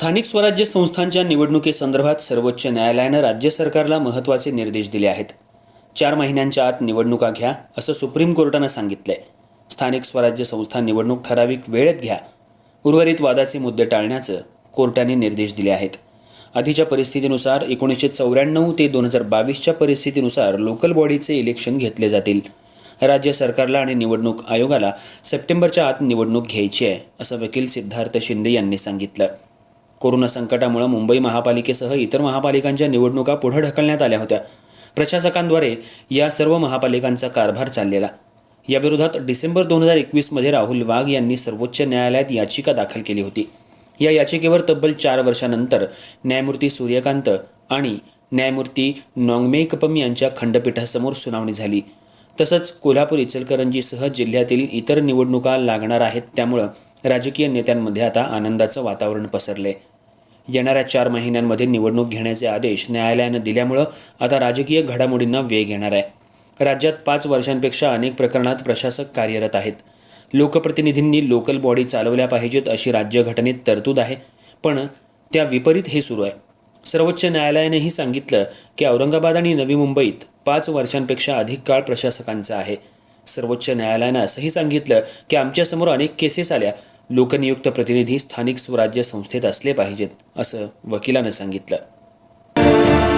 स्थानिक स्वराज्य संस्थांच्या निवडणुकीसंदर्भात सर्वोच्च न्यायालयानं राज्य सरकारला महत्त्वाचे निर्देश दिले आहेत. चार महिन्यांच्या आत निवडणुका घ्या असं सुप्रीम कोर्टानं सांगितलंय. स्थानिक स्वराज्य संस्था निवडणूक ठराविक वेळेत घ्या. उर्वरित वादाचे मुद्दे टाळण्याचं कोर्टाने निर्देश दिले आहेत. आधीच्या परिस्थितीनुसार एकोणीसशे चौऱ्याण्णव ते दोन हजार बावीसच्या परिस्थितीनुसार लोकल बॉडीचे इलेक्शन घेतले जातील. राज्य सरकारला आणि निवडणूक आयोगाला सप्टेंबरच्या आत निवडणूक घ्यायची आहे असं वकील सिद्धार्थ शिंदे यांनी सांगितलं. कोरोना संकटामुळे मुंबई महापालिकेसह इतर महापालिकांच्या निवडणुका पुढे ढकलण्यात आल्या होत्या. प्रशासकांद्वारे या सर्व महापालिकांचा कारभार चाललेला. याविरोधात डिसेंबर दोन हजार एकवीसमध्ये राहुल वाघ यांनी सर्वोच्च न्यायालयात याचिका दाखल केली होती. या याचिकेवर तब्बल चार वर्षानंतर न्यायमूर्ती सूर्यकांत आणि न्यायमूर्ती नॉंगमेकपम यांच्या खंडपीठासमोर सुनावणी झाली. तसंच कोल्हापूर इचलकरंजीसह जिल्ह्यातील इतर निवडणुका लागणार आहेत त्यामुळं राजकीय नेत्यांमध्ये आता आनंदाचं वातावरण पसरले येणाऱ्या चार महिन्यांमध्ये निवडणूक घेण्याचे आदेश न्यायालयानं दिल्यामुळं आता राजकीय घडामोडींना वेग येणार आहे. राज्यात पाच वर्षांपेक्षा अनेक प्रकरणात प्रशासक कार्यरत आहेत. लोकप्रतिनिधींनी लोकल बॉडी चालवल्या पाहिजेत अशी राज्यघटनेत तरतूद आहे पण त्या विपरीत हे सुरू आहे. सर्वोच्च न्यायालयानेही सांगितलं की औरंगाबाद आणि नवी मुंबईत पाच वर्षांपेक्षा अधिक काळ प्रशासकांचा आहे. सर्वोच्च न्यायालयानं असंही सांगितलं की आमच्यासमोर अनेक केसेस आल्या लोकनियुक्त प्रतिनिधी स्थानिक स्वराज्य संस्थेत असले पाहिजेत असं वकिलानं सांगितलं.